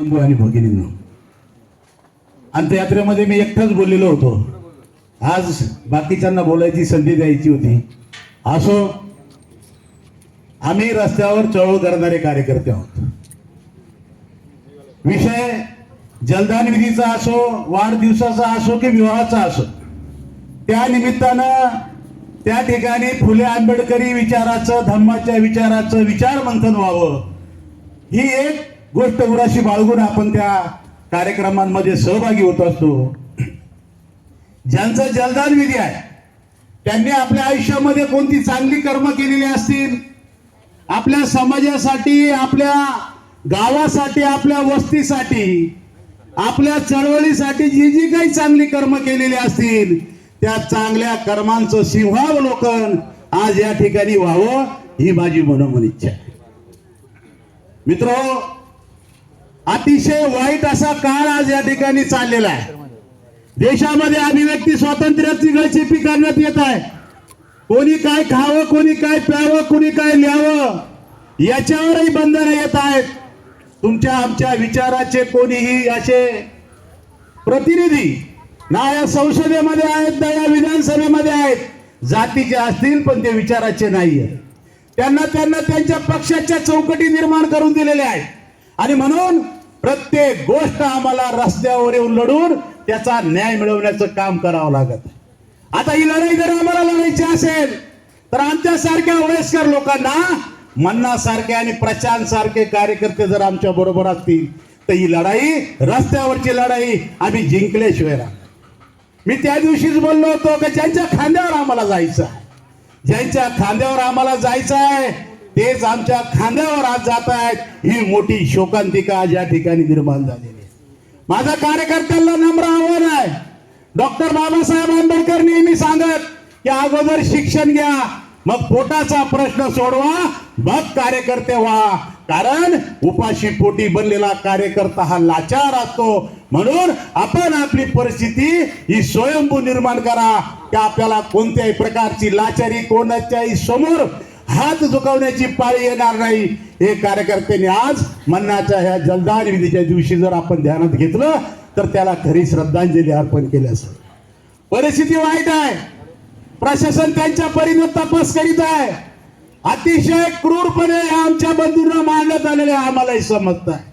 बंधू आणि भगिनींनो अंत्ययात्रेमध्ये मी एकटाच बोललेलो होतो. आज बाकीच्यांना बोलायची संधी द्यायची होती. असो आम्ही रस्त्यावर चळवळ करणारे कार्यकर्ते आहोत. विषय जलदान विधीचा असो वाढदिवसाचा असो की विवाहाचा असो त्या निमित्तानं त्या ठिकाणी फुले आंबेडकरी विचाराचं धम्माच्या विचाराचं विचार मंथन व्हावं. ही एक गोष्ट उराशी बाळगून आपण त्या कार्यक्रमांमध्ये सहभागी होत असतो. ज्यांचा जलदान विधी आहे त्यांनी आपल्या आयुष्यामध्ये कोणती चांगली कर्म केलेली असतील? आपल्या समाजासाठी आपल्या गावासाठी आपल्या वस्तीसाठी आपल्या चळवळीसाठी जी जी काही चांगली कर्म केलेली असतील त्या चांगल्या कर्मांचं सिंहावलोकन आज या ठिकाणी व्हावं ही माझी मनोमन इच्छा आहे. मित्र अतिशय वाईट असा काळ आज या ठिकाणी चाललेला आहे. देशामध्ये अभिव्यक्ती स्वातंत्र्याची गळचेपी करण्यात येत आहे. कोणी काय खावं कोणी काय प्यावं कोणी काय लिहावं याच्यावरही बंधनं येत आहेत. तुमच्या आमच्या विचाराचे कोणीही असे प्रतिनिधी ना या संसदेमध्ये आहेत ना या विधानसभेमध्ये आहेत. जातीचे असतील पण ते विचाराचे नाही आहेत त्यांना त्यांना त्यांच्या पक्षाच्या चौकटी निर्माण करून दिलेल्या आहेत. आणि म्हणून प्रत्येक गोष्ट आम्हाला रस्त्यावर येऊन लढून त्याचा न्याय मिळवण्याचं काम करावं लागत आता ही लढाई जर आम्हाला लढायची असेल तर आमच्यासारख्या वयस्कर लोकांना मन्नासारखे आणि प्रशांत सारखे कार्यकर्ते जर आमच्या बरोबर असतील तर ही लढाई रस्त्यावरची लढाई आम्ही जिंकल्याशिवाय मी त्या दिवशीच बोललो होतो की ज्यांच्या खांद्यावर आम्हाला जायचं आहे ज्यांच्या खांद्यावर आम्हाला जायचं आहे तेच आमच्या खांद्यावर आज जात आहेत. ही मोठी शोकांतिका आज या ठिकाणी निर्माण झालेली आहे. माझा कार्यकर्त्यांना नम्र आव्हान आहे. डॉक्टर बाबासाहेब आंबेडकर नेहमी सांगत की अगोदर शिक्षण घ्या मग पोटाचा प्रश्न सोडवा मग कार्यकर्ते व्हा. कारण उपाशी पोटी बनलेला कार्यकर्ता हा लाचार असतो. म्हणून आपण आपली परिस्थिती ही स्वयंभू निर्माण करा. की आपल्याला कोणत्याही प्रकारची लाचारी कोणाच्याही समोर हात झुकवण्याची पाळी येणार नाही. हे कार्यकर्त्यांनी आज मन्नाच्या ह्या जलदान विधीच्या दिवशी जर आपण ध्यानात घेतलं तर त्याला खरी श्रद्धांजली अर्पण केली असेल परिस्थिती वाईट आहे. प्रशासन त्यांच्या परीने तपास करीत आहे. अतिशय क्रूरपणे आमच्या बंधूंना मांडण्यात आलेले आम्हालाही समजत आहे.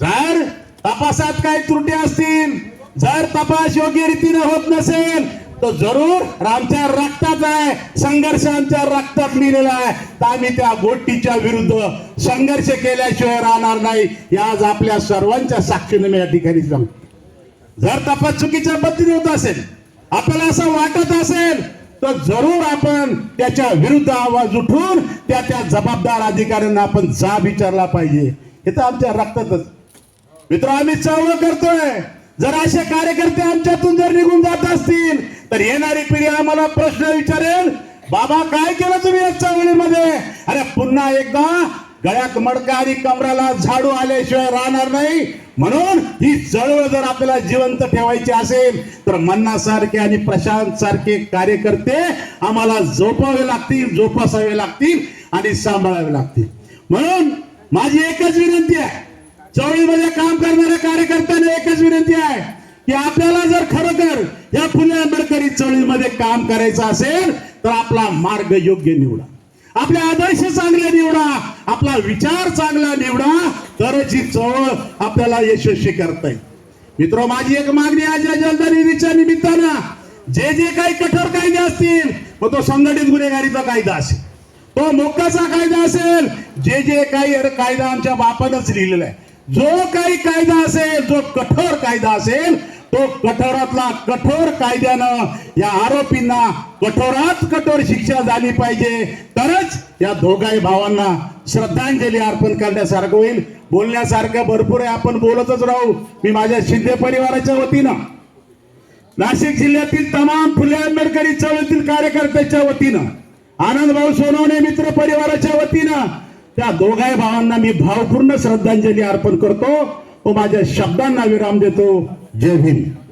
जर तपासात काही त्रुटी असतील जर तपास योग्य रीतीने होत नसेल तो जरूर आमच्या रक्तात आहे. संघर्ष आमच्या रक्तात लिहिलेला आहे. तर आम्ही त्या गोष्टीच्या विरुद्ध संघर्ष केल्याशिवाय राहणार नाही. या आज आपल्या सर्वांच्या साक्षीने मी या ठिकाणी सांगतो. जर तपास चुकीच्या पद्धतीने होत असेल आपल्याला असं वाटत असेल तर जरूर आपण त्याच्या विरुद्ध आवाज उठून त्या त्या जबाबदार अधिकाऱ्यांना आपण जाब विचारला पाहिजे. हे तर आमच्या रक्तातच. मित्र आम्ही चळवळ करतोय. जर असे कार्यकर्ते आमच्यातून जर निघून जात असतील तर येणारी पिढी आम्हाला प्रश्न विचारेल बाबा काय केलं तुम्ही या वेळीमध्ये? अरे पुन्हा एकदा गळ्यात मडका आणि कमराला झाडू आल्याशिवाय राहणार नाही. म्हणून ही चळवळ जर आपल्याला जिवंत ठेवायची असेल तर मन्ना सारखे आणि प्रशांत सारखे कार्यकर्ते आम्हाला जोपावे लागतील जोपासावे लागतील आणि सांभाळावे लागतील. म्हणून माझी एकच विनंती आहे चळवळीमध्ये काम करणाऱ्या कार्यकर्त्यांना एकच विनंती आहे की आपल्याला जर खरोखर या फुले आंबेडकरी चळवळीमध्ये काम करायचं असेल तर आपला मार्ग योग्य निवडा. आपले आदर्श चांगले निवडा आपला विचार चांगला निवडा तरच ही चळवळ आपल्याला यशस्वी करता येईल. मित्र माझी एक मागणी आज या जलदा निधीच्या निमित्तानं जे जे काही कठोर कायदे असतील मग तो संघटित गुन्हेगारीचा कायदा असेल. तो मोक्काचा कायदा असेल जे जे काही कायदा आमच्या बापानच लिहिलेला आहे. जो काही कायदा असेल जो कठोर कायदा असेल तो कठोरातला कठोर कायद्यानं या आरोपींना कठोरात कठोर शिक्षा झाली पाहिजे. तरच या दोघाही भावांना श्रद्धांजली अर्पण करण्यासारखं होईल. बोलण्यासारखं भरपूर आहे. आपण बोलतच राहू. मी माझ्या शिंदे परिवाराच्या वतीनं नाशिक जिल्ह्यातील तमाम फुले आंबेडकरी चळवळीतील कार्यकर्त्याच्या वतीनं आनंद भाऊ सोनवणे मित्र परिवाराच्या वतीनं त्या दोघाही भावांना मी भावपूर्ण श्रद्धांजली अर्पण करतो. व माझ्या शब्दांना विराम देतो. जय भीम.